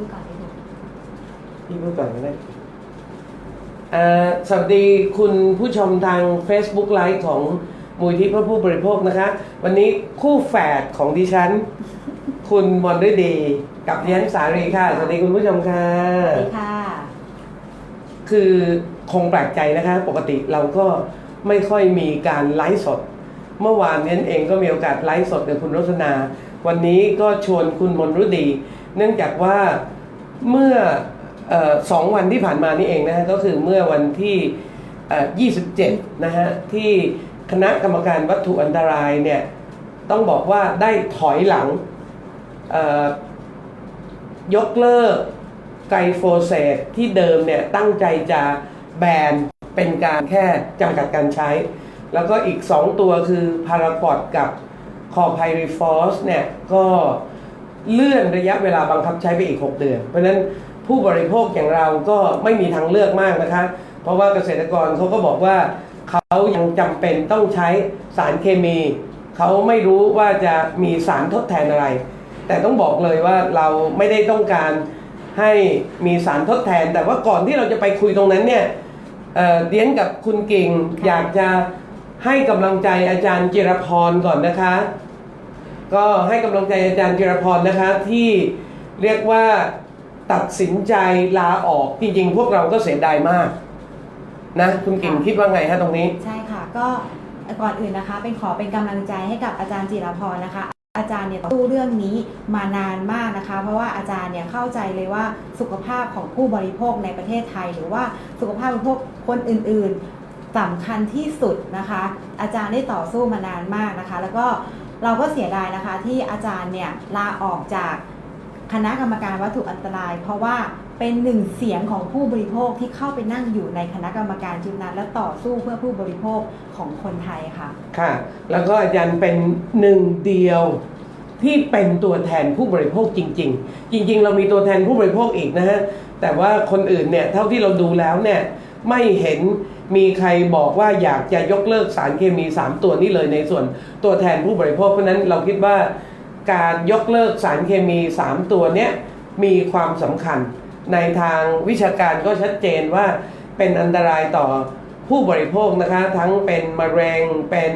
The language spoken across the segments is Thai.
พูดก่อนนิดนึงพี่พูดก่อนก็ได้อ่าสวัสดีคุณผู้ชมทาง Facebook ไลฟ์ของมูลที่เพื่อผู้บริโภคนะคะ วันนี้คู่แฝดของดิฉัน คุณมอนฤดีกับดิฉันสารีค่ะ สวัสดีคุณผู้ชมค่ะ สวัสดีค่ะ คือคงแปลกใจนะคะ ปกติเราก็ไม่ค่อยมีการไลฟ์สด เมื่อวานนี้เองก็มีโอกาสไลฟ์สดกับคุณรสนา วันนี้ก็ชวนคุณมนรุดี เนื่องจากว่าเมื่ออสองวันที่ผ่านมานี่เองนะฮะก็คือเมื่อวันที่เอ่อ27 นะฮะ ที่คณะกรรมการวัตถุอันตรายเนี่ย ต้องบอกว่าได้ถอยหลังยกเลิกไกลโฟเซตที่เดิมเนี่ย ตั้งใจจะแบนเป็นการแค่จำกัดการใช้ แล้วก็อีก 2 ตัวคือพารา q อดกับคอไพริฟอสเนี่ย ก็ เลื่อนระยะเวลาบังคับใช้ไปอีก 6 เดือน เพราะฉะนั้นผู้บริโภคอย่างเราก็ไม่มีทางเลือกมากนะคะ เพราะว่าเกษตรกรเขาก็บอกว่าเขายังจำเป็นต้องใช้สารเคมี เขาไม่รู้ว่าจะมีสารทดแทนอะไร แต่ต้องบอกเลยว่าเราไม่ได้ต้องการให้มีสารทดแทน แต่ว่าก่อนที่เราจะไปคุยตรงนั้นเนี่ยเเดียนกับคุณเก่งค่ะอยากจะให้กำลังใจอาจารย์จิรพรก่อนนะคะ ก็ให้กำลังใจอาจารย์จิรพรนะคะที่เรียกว่าตัดสินใจลาออกจริงๆ พวกเราก็เสียดายมาก นะ คุณเก่งคิดว่าไงฮะตรงนี้ ใช่ค่ะก็ก่อนอื่นนะคะ เป็นขอเป็นกำลังใจให้กับอาจารย์จิรพรนะคะ อาจารย์เนี่ยสู้เรื่องนี้มานานมากนะคะ เพราะว่าอาจารย์เนี่ยเข้าใจเลยว่าสุขภาพของผู้บริโภคในประเทศไทย หรือว่าสุขภาพของพวกคนอื่น ๆสำคัญที่สุดนะคะ อาจารย์ได้ต่อสู้มานานมากนะคะ แล้วก็ เราก็เสียดายนะคะที่อาจารย์เนี่ยลาออกจากคณะกรรมการวัตถุอันตราย เพราะว่าเป็นหนึ่งเสียงของผู้บริโภคที่เข้าไปนั่งอยู่ในคณะกรรมการชุดนั้น และต่อสู้เพื่อผู้บริโภคของคนไทยค่ะ ค่ะ แล้วก็อาจารย์เป็นหนึ่งเดียวที่เป็นตัวแทนผู้บริโภคจริง ๆ จริง ๆ เรามีตัวแทนผู้บริโภคอีกนะฮะแต่ว่าคนอื่นเนี่ยเท่าที่เราดูแล้วเนี่ยไม่เห็น มีใครบอกว่าอยากจะยกเลิกสารเคมี 3 ตัวนี้เลยในส่วนตัวแทนผู้บริโภคเพราะนั้นเราคิดว่าการยกเลิกสารเคมี 3 ตัวนี้มีความสำคัญ ในทางวิชาการก็ชัดเจนว่าเป็นอันตรายต่อผู้บริโภคนะคะ ทั้งเป็นมะเร็งเป็น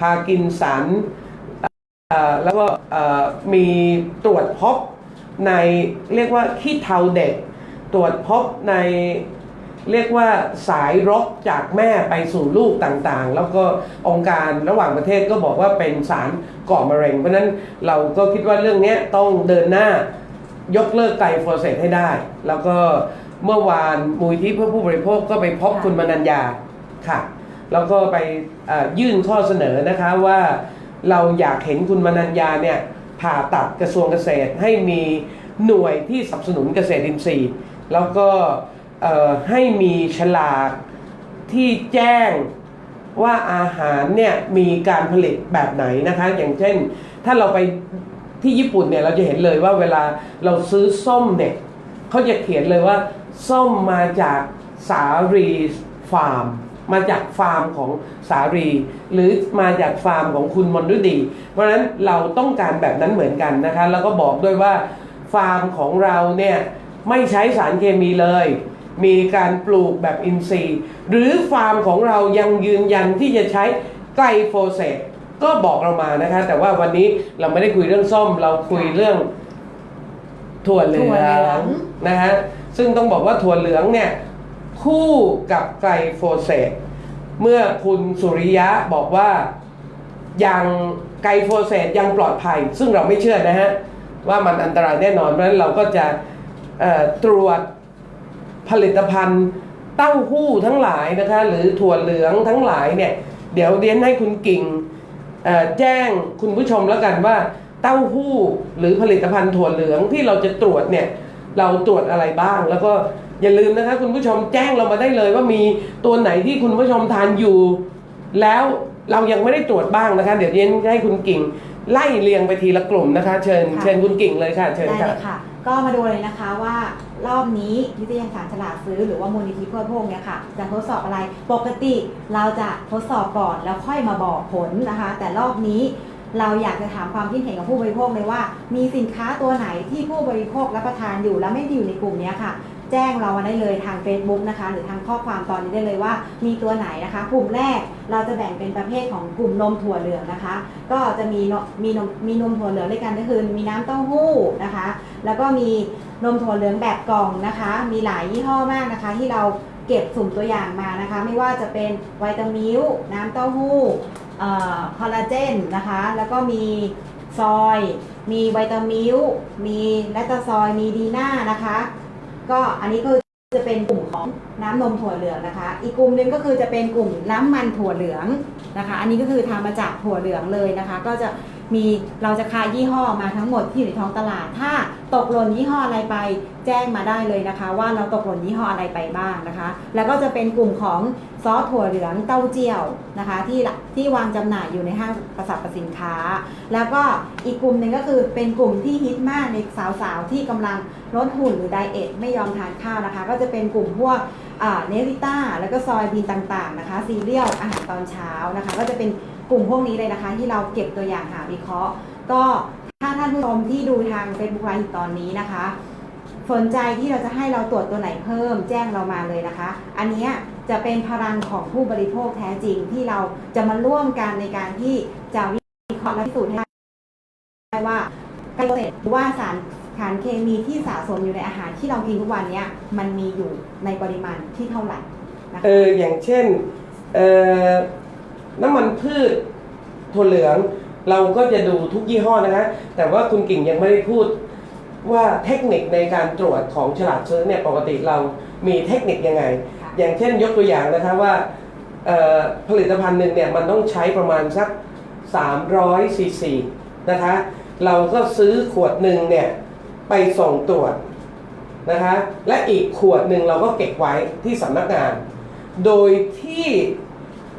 พาร์กินสันแล้วก็มีตรวจพบในเรียกว่าขี้เทาเด็ก ตรวจพบใน เรียกว่าสายรกจากแม่ไปสู่ลูกต่างๆ แล้วก็องค์การระหว่างประเทศก็บอกว่าเป็นสารก่อมะเร็ง เพราะนั้นเราก็คิดว่าเรื่องนี้ต้องเดินหน้ายกเลิกไกลโฟรเซตให้ได้ แล้วก็เมื่อวานมูลที่เพื่อผู้บริโภคก็ไปพบคุณมนัญญาค่ะ แล้วก็ไปยื่นข้อเสนอนะคะว่าเราอยากเห็นคุณมนัญญาเนี่ยผ่าตัดกระทรวงเกษตรให้มีหน่วยที่สนับสนุนเกษตรอินทรีย์ แล้วก็ ให้มีฉลากที่แจ้งว่าอาหารเนี่ยมีการผลิตแบบไหนนะคะ อย่างเช่น ถ้าเราไปที่ญี่ปุ่นเนี่ยเราจะเห็นเลยว่าเวลาเราซื้อส้มเนี่ยเขาจะเขียนเลยว่า ส้มมาจากสารีฟาร์ม มาจากฟาร์มของสารี หรือมาจากฟาร์มของคุณมนฤดี เพราะฉะนั้นเราต้องการแบบนั้นเหมือนกันนะคะ แล้วก็บอกด้วยว่าฟาร์มของเราเนี่ยไม่ใช้สารเคมีเลย มีการปลูกแบบอินทรีย์ หรือฟาร์มของเรายังยืนยันที่จะใช้ไกลโฟเซตก็บอกเรามานะคะ แต่ว่าวันนี้เราไม่ได้คุยเรื่องส้ม เราคุยเรื่องถั่วเหลืถั่วเหลือองง นะฮะซึ่งต้องบอกว่าถั่วเหลืองเนี่ยคู่กับไกลโฟเซตเมื่อคุณสุริยะบอกว่ายังไกลโฟเซตยังปลอดภัย ซึ่งเราไม่เชื่อนะฮะ ว่ามันอันตรายแน่นอนเพราะฉะนั้นเราก็จะเอ่อตรวจ ผลิตภัณฑ์เต้าหู้ทั้งหลายนะคะ หรือถั่วเหลืองทั้งหลายเนี่ย เดี๋ยวเรียนให้คุณกิ่งเอ่อแจ้งคุณผู้ชมแล้วกันว่าเต้าหู้หรือผลิตภัณฑ์ถั่วเหลืองที่เราจะตรวจเนี่ยเราตรวจอะไรบ้าง แล้วก็อย่าลืมนะคะ คุณผู้ชมแจ้งเรามาได้เลยว่ามีตัวไหนที่คุณผู้ชมทานอยู่ แล้วเรายังไม่ได้ตรวจบ้างนะคะ เดี๋ยวเรียนให้คุณกิ่งไล่เรียงไปทีละกลุ่มนะคะ เชิญค่ะเชิญคุณกิ่งเลยค่ะ เชิญได้ค่ะเลยค่ะ ก็มาดูเลยนะคะว่า รอบนี้นิตยสารฉลาดซื้อหรือว่ามูลนิธิเพื่อพวกเนี่ยค่ะ จะทดสอบอะไร ปกติเราจะทดสอบก่อนแล้วค่อยมาบอกผลนะคะ แต่รอบนี้เราอยากจะถามความคิดเห็นของผู้บริโภคเลยว่า มีสินค้าตัวไหนที่ผู้บริโภครับประทานอยู่แล้วไม่ได้อยู่ในกลุ่มนี้ค่ะ แจ้งเรามาได้เลยทาง Facebook นะคะ หรือทางข้อความตอนนี้ได้เลยว่า มีตัวไหนนะคะกลุ่มแรกเราจะแบ่งเป็นประเภทของกลุ่มนมถั่วเหลืองนะคะ ก็จะมีมีนมมีนมถั่วเหลืองด้วยกันก็คือมีน้ำเต้าหู้นะคะ แล้วก็มี นมถั่วเหลืองแบบกล่องนะคะ มีหลายยี่ห้อมากนะคะ ที่เราเก็บสุ่มตัวอย่างมานะคะ ไม่ว่าจะเป็นไวตามิลน้ำเต้าหู้เอ่อคอลลาเจนนะคะ แล้วก็มีซอย มีไวตามิลมีแลคตาซอย มีดีน่านะคะ ก็อันนี้ก็จะเป็นกลุ่มของน้ำนมถั่วเหลืองนะคะ อีกกลุ่มหนึ่งก็คือจะเป็นกลุ่มน้ำมันถั่วเหลือง นะคะ อันนี้ก็คือทำมาจากถั่วเหลืองเลยนะคะ ก็จะมีเราจะคายยี่ห้อมาทั้งหมดที่อยู่ในท้องตลาด ถ้าตกหล่นยี่ห้ออะไรไปแจ้งมาได้เลยนะคะ ว่าเราตกหล่นยี่ห้ออะไรไปบ้างนะคะ แล้วก็จะเป็นกลุ่มของซอสถั่วเหลืองเต้าเจี้ยวนะคะ ที่ที่วางจำหน่ายอยู่ในห้างประสับประสินค้า แล้วก็อีกกลุ่มหนึ่งก็คือเป็นกลุ่มที่ฮิตมากในสาวๆที่กำลังลดหุ่นหรือไดเอทไม่ยอมทานข้าวนะคะ ก็จะเป็นกลุ่มพวก เนริต้าแล้วก็ซอยบีนต่างๆนะคะซีเรียลอาหารตอนเช้านะคะ ก็จะเป็นกลุ่มพวกนี้เลยนะคะ ที่เราเก็บตัวอย่างหาวิเคราะห์ ก็ถ้าท่านผู้ชมที่ดูทาง Facebook Live อยู่ตอนนี้นะคะ สนใจที่เราจะให้เราตรวจตัวไหนเพิ่มแจ้งเรามาเลยนะคะ อันนี้จะเป็นพลังของผู้บริโภคแท้จริงที่เราจะมาร่วมกันในการที่จะวิเคราะห์และพิสูจน์ให้ได้ว่าการเกษตรหรือว่าสาร สารเคมีที่สะสมอยู่ในอาหารที่เรากินทุกวันเนี้ยมันมีอยู่ในปริมาณที่เท่าไหร่นะคะเอออย่างเช่นเออน้ำมันพืชถั่วเหลือง เราก็จะดูทุกยี่ห้อนะคะแต่ว่าคุณกิ่งยังไม่ได้พูดว่าเทคนิคในการตรวจของฉลาดซื้อเนี่ยปกติเรามีเทคนิคยังไงค่ะอย่างเช่นยกตัวอย่างนะคะว่าเอ่อผลิตภัณฑ์หนึ่งเนี่ยมันต้องใช้ประมาณสัก300ซีซีนะคะ เราก็ซื้อขวดหนึ่งเนี่ย ไปส่งตรวจนะคะและอีกขวดหนึ่งเราก็เก็บไว้ที่สำนักงาน โดยที่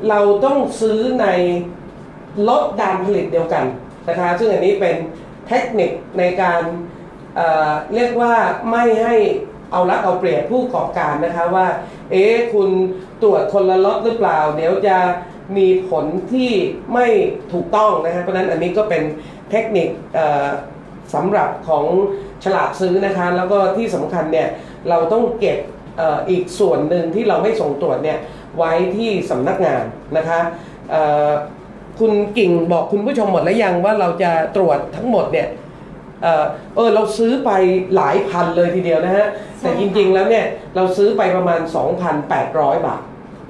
เราต้องซื้อในลดการผลิตเดียวกันนะคะซึ่งอันนี้เป็นเทคนิคในการเเรียกว่าไม่ให้เอารัดเอาเปรียบผู้ประกอบการนะคะว่า เอ๊คุณตรวจคนละล็อตหรือเปล่า เดี๋ยวจะมีผลที่ไม่ถูกต้องนะคะเพราะนั้นอันนี้ก็เป็นเทคนิคสำหรับของ ฉลาดซื้อนะคะ แล้วก็ที่สำคัญเนี่ยเราต้องเก็บเอออีกส่วนหนึ่งที่เราไม่ส่งตรวจเนี่ยไว้ที่สำนักงานนะคะเอ่อคุณกิ่งบอกคุณผู้ชมหมดแล้วยังว่าเราจะตรวจทั้งหมดเนี่ยเออเออเราซื้อไปหลายพันเลยทีเดียวนะฮะใช่แต่จริงๆแล้วเนี่ยเราซื้อไปประมาณ 2,800 บาท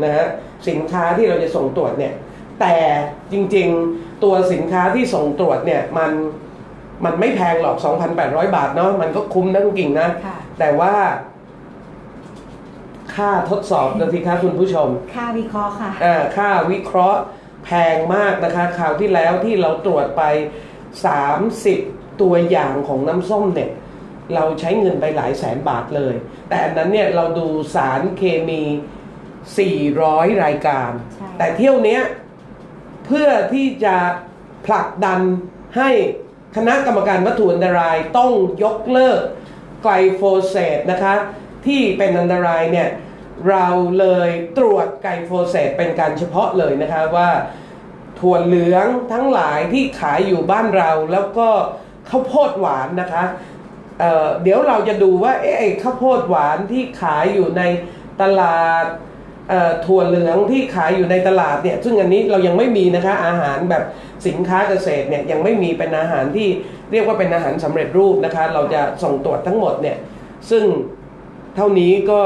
นะฮะสินค้าที่เราจะส่งตรวจเนี่ยแต่จริงๆตัวสินค้าที่ส่งตรวจเนี่ยมัน มันไม่แพงหรอก 2,800 บาทเนาะมันก็คุ้มนะคุณกิ่งนะ ค่ะ แต่ว่า ค่าทดสอบนะสิคะคุณผู้ชม ค่าวิเคราะห์ค่ะ อ่าค่าวิเคราะห์แพงมากนะคะคราวที่แล้วที่เราตรวจไป 30 ตัวอย่างของน้ำส้มเนี่ย เราใช้เงินไปหลายแสนบาทเลย แต่อันนั้นเนี่ยเราดูสารเคมี 400 รายการ ใช่ แต่เที่ยวเนี้ย เพื่อที่จะผลักดันให้ คณะกรรมการวัตถุอันตรายต้องยกเลิกไกลโฟเสตนะคะที่เป็นอันตรายเนี่ยเราเลยตรวจไกลโฟเสตเป็นการเฉพาะเลยนะคะว่าถั่วเหลืองทั้งหลายที่ขายอยู่บ้านเราแล้วก็ข้าวโพดหวานนะคะเเดี๋ยวเราจะดูว่าเอ๊ะไอ้ข้าวโพดหวานที่ขายอยู่ในตลาด ถั่วเหลืองที่ขายอยู่ในตลาดเนี่ยซึ่งอันนี้เรายังไม่มีนะคะอาหารแบบสินค้าเกษตรเนี่ยยังไม่มีเป็นอาหารที่เรียกว่าเป็นอาหารสำเร็จรูปนะคะเราจะส่งตรวจทั้งหมดเนี่ยซึ่งเท่านี้ก็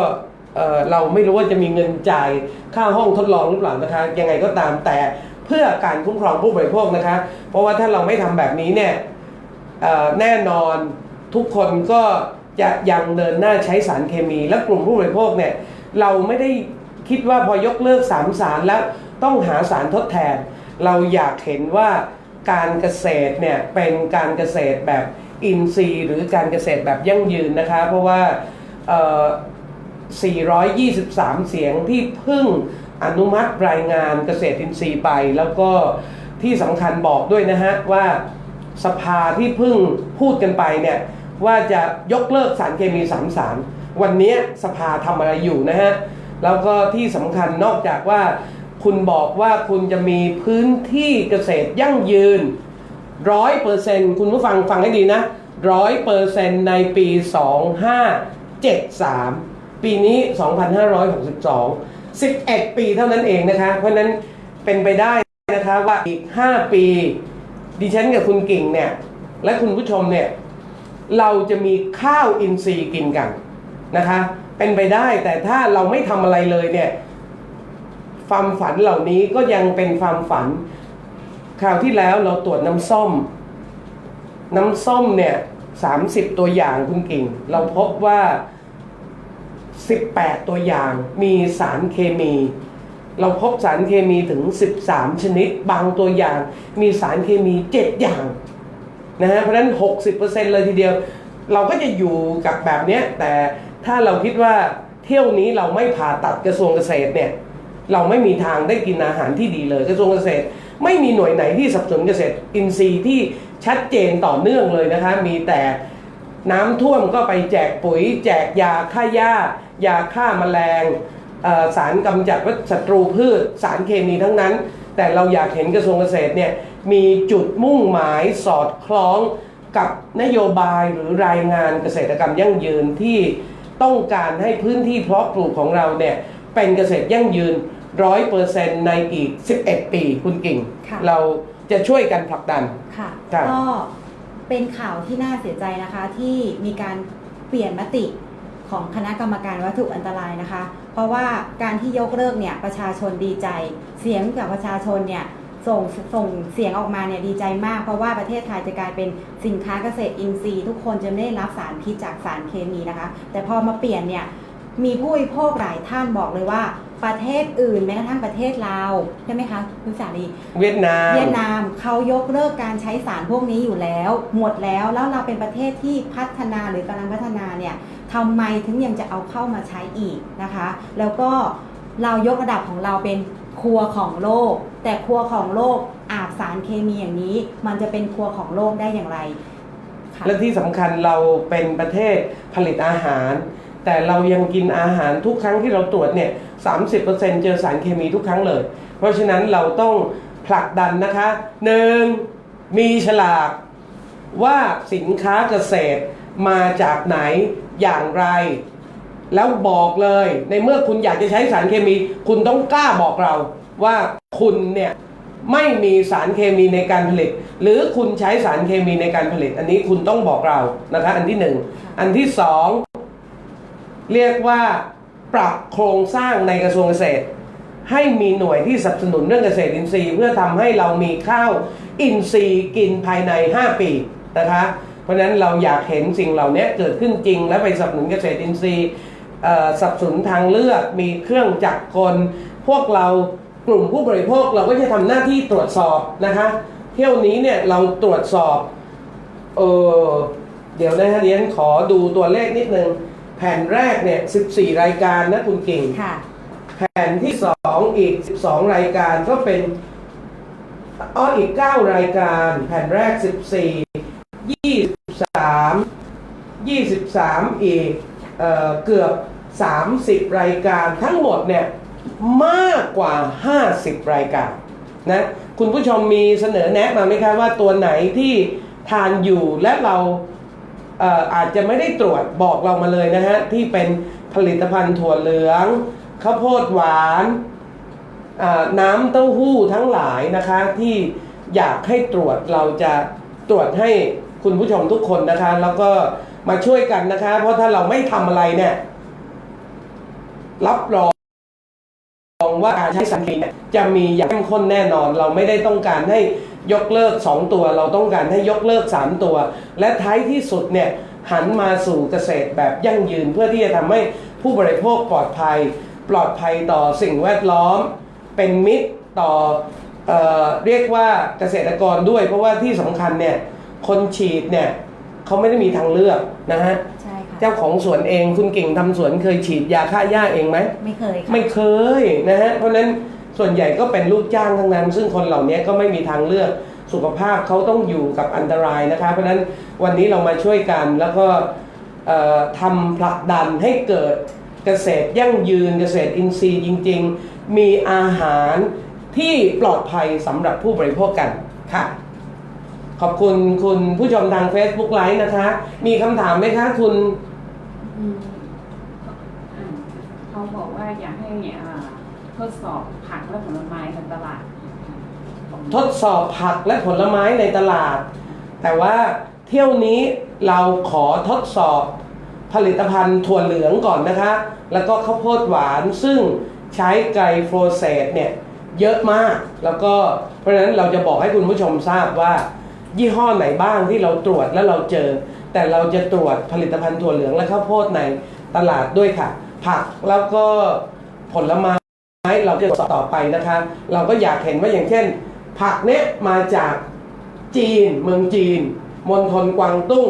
เอ่อเราไม่รู้ว่าจะมีเงินจ่ายค่าห้องทดลองหรือเปล่านะคะยังไงก็ตามแต่เพื่อการคุ้มครองผู้บริโภคนะคะ เพราะว่าถ้าเราไม่ทำแบบนี้เนี่ยเอ่อแน่นอนทุกคนก็จะยังเดินหน้าใช้สารเคมีและกลุ่มผู้บริโภคเนี่ยเราไม่ได้ คิดว่าพอยกเลิกสามสารแล้วต้องหาสารทดแทน เราอยากเห็นว่าการเกษตรเนี่ยเป็นการเกษตรแบบอินทรีย์ หรือการเกษตรแบบยั่งยืนนะคะ เพราะว่า 423 เสียงที่เพึ่งอนุมัติรายงานเกษตรอินทรีย์ไป แล้วก็ที่สำคัญบอกด้วยนะฮะว่าสภาที่เพึ่งพูดกันไปเนี่ยว่าจะยกเลิกสารเคมีสามสาร วันนี้สภาทำอะไรอยู่นะฮะ แล้วก็ที่สำคัญนอกจากว่า คุณบอกว่าคุณจะมีพื้นที่เกษตรยั่งยืนร้อยเปอร์เซ็นคุณผู้ฟังฟังให้ดีนะร้อยเปอร์เซ็นในปี 2573 ปีนี้ 2562 11 ปีเท่านั้นเองนะคะ เพราะฉะนั้นเป็นไปได้นะคะว่าอีก 5 ปี ดิฉันกับคุณกิ่งเนี่ย และคุณผู้ชมเนี่ย เราจะมีข้าวอินทรีย์กินกัน นะคะ เป็นไปได้แต่ถ้าเราไม่ทำอะไรเลยเนี่ย ความฝันเหล่านี้ก็ยังเป็นความฝันคราวที่แล้วเราตรวจน้ำส้ม น้ำส้มเนี่ยสามสิบตัวอย่างคุณกิ่ง เราพบว่าสิบแปดตัวอย่างมีสารเคมี เราพบสารเคมีถึง13ชนิด บางตัวอย่างมีสารเคมี7อย่างนะฮะเพราะฉะนั้น60%เลยทีเดียว เราก็จะอยู่กับแบบเนี้ยแต่ ถ้าเราคิดว่าเที่ยวนี้เราไม่ผ่าตัดกระทรวงเกษตรเนี่ยเราไม่มีทางได้กินอาหารที่ดีเลย กระทรวงเกษตร ไม่มีหน่วยไหนที่สนับสนุนเกษตรอินทรีย์ที่ชัดเจนต่อเนื่องเลยนะคะ มีแต่น้ำท่วมก็ไปแจกปุ๋ย แจกยาฆ่าหญ้ายาฆ่าแมลงสารกำจัดวัชศัตรูพืช สารเคมีทั้งนั้น แต่เราอยากเห็นกระทรวงเกษตรเนี่ยมีจุดมุ่งหมายสอดคล้องกับนโยบายหรือรายงานเกษตรกรรมยั่งยืนที่ ต้องการให้พื้นที่เพาะปลูกของเราเนี่ยเป็นเกษตรยั่งยืนร้อยเปอร์เซ็นในอีก 11 ปีคุณกิ่ง ค่ะ เราจะช่วยกันผลักดัน ค่ะครับ ก็เป็นข่าวที่น่าเสียใจนะคะที่มีการเปลี่ยนมติของคณะกรรมการวัตถุอันตรายนะคะ เพราะว่าการที่ยกเลิกเนี่ยประชาชนดีใจ เสียงจากประชาชนเนี่ย ส่งส่งเสียงออกมาเนี่ยดีใจมาก เพราะว่าประเทศไทยจะกลายเป็นสินค้าเกษตรอินทรีย์ ทุกคนจะไม่ได้รับสารพิษจากสารเคมีนะคะ แต่พอมาเปลี่ยนเนี่ยมีผู้บริโภคหลายท่านบอกเลยว่าประเทศอื่นแม้กระทั่งประเทศลาวใช่ไหมคะคุณสาลีเวียดนามเวียดนามเขายกเลิกการใช้สารพวกนี้อยู่แล้ว หมดแล้วแล้วเราเป็นประเทศที่พัฒนาหรือกำลังพัฒนาเนี่ยทำไมถึงยังจะเอาเข้ามาใช้อีกนะคะ แล้วก็เรายกระดับของเราเป็น ครัวของโลก แต่ครัวของโลกอาบสารเคมีอย่างนี้ มันจะเป็นครัวของโลกได้อย่างไรค่ะและที่สำคัญเราเป็นประเทศผลิตอาหาร แต่เรายังกินอาหารทุกครั้งที่เราตรวจเนี่ย30%เจอสารเคมีทุกครั้งเลย เพราะฉะนั้นเราต้องผลักดันนะคะหนึ่งมีฉลากว่าสินค้าเกษตรมาจากไหนอย่างไร แล้วบอกเลย ในเมื่อคุณอยากจะใช้สารเคมี คุณต้องกล้าบอกเราว่าคุณเนี่ยไม่มีสารเคมีในการผลิต หรือคุณใช้สารเคมีในการผลิต อันนี้คุณต้องบอกเรานะคะอันที่หนึ่งอันที่สองเรียกว่าปรับโครงสร้างในกระทรวงเกษตร ให้มีหน่วยที่สนับสนุนเรื่องเกษตรอินทรีย์เพื่อทำให้เรามีข้าวอินทรีย์กินภายใน 5 ปีนะคะ เพราะฉะนั้นเราอยากเห็นสิ่งเหล่านี้เกิดขึ้นจริงและไปสนับสนุนเกษตรอินทรีย์ สนับสนุนทางเลือก มีเครื่องจักรกล พวกเรากลุ่มผู้บริโภคเราก็จะทำหน้าที่ตรวจสอบนะคะ เที่ยวนี้เนี่ยเราตรวจสอบเออเดี๋ยวนะฮะเรียนขอดูตัวเลขนิดนึง แผ่นแรกเนี่ย 14 รายการนะคุณกิ่งค่ะแผ่นที่2อีก 12 รายการก็เป็นอ้ออีก 9 รายการ แผ่นแรก 14 23 23 อีก เอ่อเกือบ 30 รายการทั้งหมดเนี่ยมากกว่า 50 รายการนะคุณผู้ชมมีเสนอแนะมาไหมคะว่าตัวไหนที่ทานอยู่และเราเอออาจจะไม่ได้ตรวจบอกเรามาเลยนะฮะ ที่เป็นผลิตภัณฑ์ถั่วเหลืองข้าวโพดหวานน้ำเต้าหู้ทั้งหลายนะคะที่อยากให้ตรวจเราจะตรวจให้คุณผู้ชมทุกคนนะคะ แล้วก็ มาช่วยกันนะคะ เพราะถ้าเราไม่ทำอะไรเนี่ย รับรองว่าการใช้สารเคมีเนี่ยจะมีอย่างเข้มข้นแน่นอน เราไม่ได้ต้องการให้ยกเลิก 2 ตัว เราต้องการให้ยกเลิก 3 ตัว และท้ายที่สุดเนี่ยหันมาสู่เกษตรแบบยั่งยืนเพื่อที่จะทำให้ผู้บริโภคปลอดภัย ปลอดภัยต่อสิ่งแวดล้อม เป็นมิตรต่อเออเรียกว่าเกษตรกรด้วย เพราะว่าที่สำคัญเนี่ยคนฉีดเนี่ย เขาไม่ได้มีทางเลือกนะฮะใช่ค่ะ เจ้าของสวนเองคุณเก่งทำสวนเคยฉีดยาฆ่าหญ้าเองไหม ไม่เคยค่ะ ไม่เคยนะฮะ เพราะฉะนั้นส่วนใหญ่ก็เป็นลูกจ้างทั้งนั้น ซึ่งคนเหล่านี้ก็ไม่มีทางเลือกสุขภาพเขาต้องอยู่กับอันตรายนะคะ เพราะฉะนั้นวันนี้เรามาช่วยกันแล้วก็เอ่อทำผลักดันให้เกิดเกษตรยั่งยืนเกษตรอินทรีย์จริง ๆ มีอาหารที่ปลอดภัยสำหรับผู้บริโภคกันค่ะ ขอบคุณคุณผู้ชมทาง Facebook ไลฟ์นะคะ มีคำถามไหมคะคุณ อืมอ่าเขาบอกว่าอยากให้อ่าทดสอบผักและผลไม้ในตลาดทดสอบผักและผลไม้ในตลาด แต่ว่าเที่ยวนี้เราขอทดสอบผลิตภัณฑ์ถั่วเหลืองก่อนนะคะ แล้วก็ข้าวโพดหวานซึ่งใช้ไกลโฟเซตเนี่ย เยอะมาก แล้วก็เพราะฉะนั้นเราจะบอกให้คุณผู้ชมทราบว่า ยี่ห้อไหนบ้างที่เราตรวจแล้วเราเจอ แต่เราจะตรวจผลิตภัณฑ์ถั่วเหลืองและข้าวโพดในตลาดด้วยค่ะ ผักแล้วก็ผลไม้เราจะต่อไปนะคะ เราก็อยากเห็นว่าอย่างเช่น ผักเนี้ยมาจากจีนเมืองจีนมณฑลกวางตุ้ง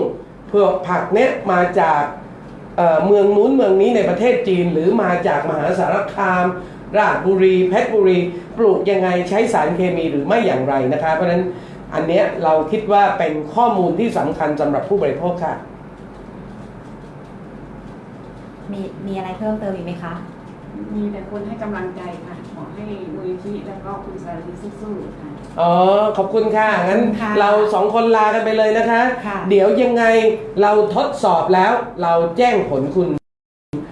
เพื่อผักเนี้ยมาจากเเมืองนู้นเมืองนี้ในประเทศจีน หรือมาจากมหาสารคาม ราชบุรีเพชรบุรี ปลูกยังไงใช้สารเคมีหรือไม่อย่างไรนะคะ เพราะฉะนั้น อันเนี้ยเราคิดว่าเป็นข้อมูลที่สำคัญสำหรับผู้บริโภคค่ะ มีมีอะไรเพิ่มเติมอีกไหมคะ มีแต่คนให้กำลังใจค่ะ ขอให้มูลนิธิแล้วก็คุณสารีสู้ๆค่ะ อ๋อ ขอบคุณค่ะ งั้นขอบคุณค่ะเราสองคนลากันไปเลยนะคะ ค่ะ เดี๋ยวยังไงเราทดสอบแล้วเราแจ้งผลคุณ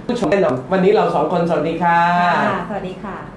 ผู้ชมแน่นอนวันนี้เราสองคนสวัสดีค่ะ ค่ะ สวัสดีค่ะ